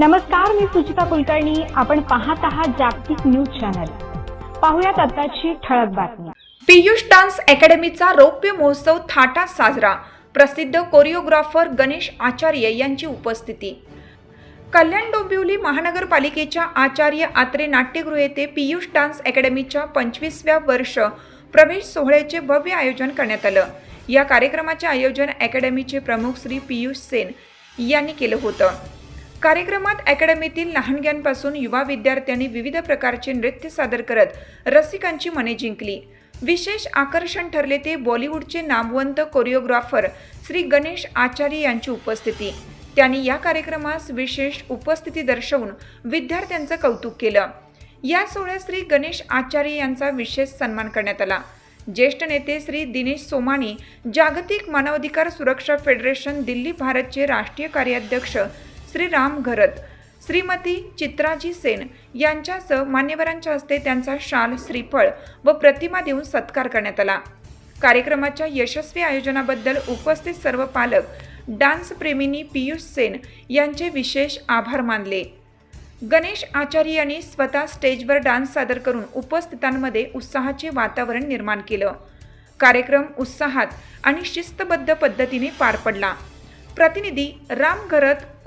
नमस्कार मी सुचिता कुलकर्णी. आपण पाहत आहात जागतिक न्यूज चॅनल. पाहुयात आताची ठळक बातमी. पियुष डान्स अकॅडमीचा रौप्य महोत्सव थाटा साजरा. प्रसिद्ध कोरिओग्राफर गणेश आचार्य यांची उपस्थिती. कल्याण डोंबिवली महानगरपालिकेच्या आचार्य आत्रे नाट्यगृह येथे पियुष डान्स अकॅडमीच्या पंचवीसव्या वर्ष प्रवेश सोहळ्याचे भव्य आयोजन करण्यात आलं. या कार्यक्रमाचे आयोजन अकॅडमीचे प्रमुख श्री पियुष सेन यांनी केलं होतं. कार्यक्रमात अकॅडमीतील लहानग्यांपासून युवा विद्यार्थ्यांनी विविध प्रकारचे नृत्य सादर करत रसिकांची मने जिंकली. विशेष आकर्षण ठरले ते बॉलिवूडचे नामवंत कोरिओग्राफर श्री गणेश आचार्य यांची उपस्थिती. त्यांनी या कार्यक्रमास विशेष उपस्थिती दर्शवून विद्यार्थ्यांचं कौतुक केलं. या सोहळ्यात श्री गणेश आचार्य यांचा विशेष सन्मान करण्यात आला. ज्येष्ठ नेते श्री दिनेश सोमानी जागतिक मानवाधिकार सुरक्षा फेडरेशन दिल्ली भारतचे राष्ट्रीय कार्याध्यक्ष श्रीराम घरत. श्रीमती चित्राजी सेन यांच्यासह मान्यवरांच्या हस्ते त्यांचा शाल श्रीफळ व प्रतिमा देऊन सत्कार करण्यात आला. कार्यक्रमाच्या यशस्वी आयोजनाबद्दल उपस्थित सर्व पालक डान्स प्रेमींनी पियुष सेन यांचे विशेष आभार मानले. गणेश आचार्य यांनी स्वतः स्टेजवर डान्स सादर करून उपस्थितांमध्ये उत्साहाचे वातावरण निर्माण केलं. कार्यक्रम उत्साहात आणि शिस्तबद्ध पद्धतीने पार पडला. प्रतिनिधी राम घरत